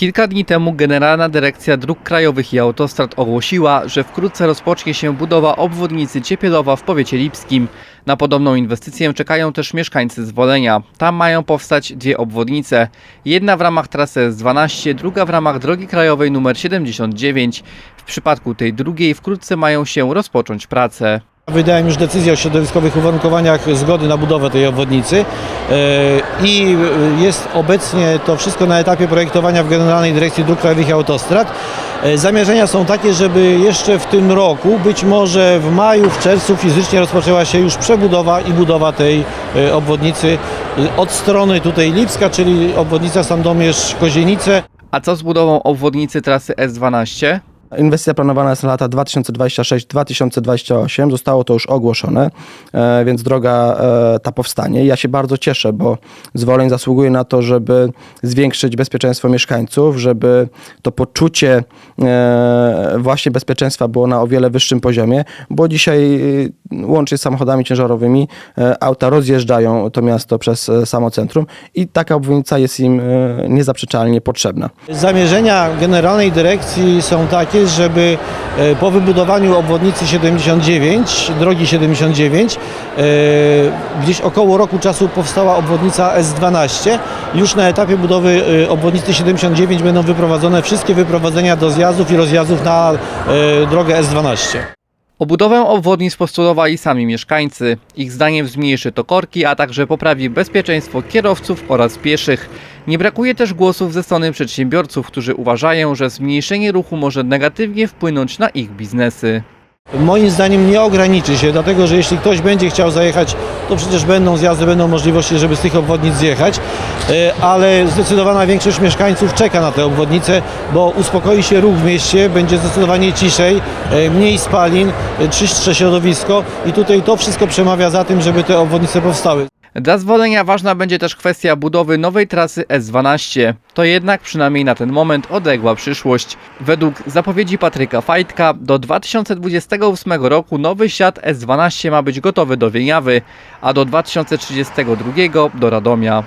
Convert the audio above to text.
Kilka dni temu Generalna Dyrekcja Dróg Krajowych i Autostrad ogłosiła, że wkrótce rozpocznie się budowa obwodnicy Ciepielowa w powiecie lipskim. Na podobną inwestycję czekają też mieszkańcy Zwolenia. Tam mają powstać dwie obwodnice. Jedna w ramach trasy S12, druga w ramach drogi krajowej nr 79. W przypadku tej drugiej wkrótce mają się rozpocząć prace. Wydałem już decyzję o środowiskowych uwarunkowaniach zgody na budowę tej obwodnicy e, i jest obecnie to wszystko na etapie projektowania w Generalnej Dyrekcji Dróg Krajowych i Autostrad. E, Zamierzenia są takie, żeby jeszcze w tym roku, być może w maju, w czerwcu fizycznie rozpoczęła się już przebudowa i budowa tej e, obwodnicy e, od strony tutaj Lipska, czyli obwodnica Sandomierz-Kozienice. A co z budową obwodnicy trasy S12? Inwestycja planowana jest na lata 2026-2028. Zostało to już ogłoszone, e, więc droga e, ta powstanie. Ja się bardzo cieszę, bo Zwoleń zasługuje na to, żeby zwiększyć bezpieczeństwo mieszkańców, żeby to poczucie e, właśnie bezpieczeństwa było na o wiele wyższym poziomie, bo dzisiaj łącznie z samochodami ciężarowymi auta rozjeżdżają to miasto przez samo centrum i taka obwodnica jest im niezaprzeczalnie potrzebna. Zamierzenia Generalnej Dyrekcji są takie, żeby e, po wybudowaniu obwodnicy 79, drogi 79, e, gdzieś około roku czasu powstała obwodnica S12. Już na etapie budowy e, obwodnicy 79 będą wyprowadzone wszystkie wyprowadzenia do zjazdów i rozjazdów na drogę S12. O budowę obwodnic postulowali sami mieszkańcy. Ich zdaniem zmniejszy to korki, a także poprawi bezpieczeństwo kierowców oraz pieszych. Nie brakuje też głosów ze strony przedsiębiorców, którzy uważają, że zmniejszenie ruchu może negatywnie wpłynąć na ich biznesy. Moim zdaniem nie ograniczy się, dlatego że jeśli ktoś będzie chciał zajechać, to przecież będą zjazdy, będą możliwości, żeby z tych obwodnic zjechać, E, ale zdecydowana większość mieszkańców czeka na te obwodnice, bo uspokoi się ruch w mieście, będzie zdecydowanie ciszej, e, mniej spalin, e, czystsze środowisko i tutaj to wszystko przemawia za tym, żeby te obwodnice powstały. Dla zwolenia ważna będzie też kwestia budowy nowej trasy S12. To jednak przynajmniej na ten moment odległa przyszłość. Według zapowiedzi Patryka Fajtka do 2028 roku nowy świat S12 ma być gotowy do Wieniawy, a do 2032 do Radomia.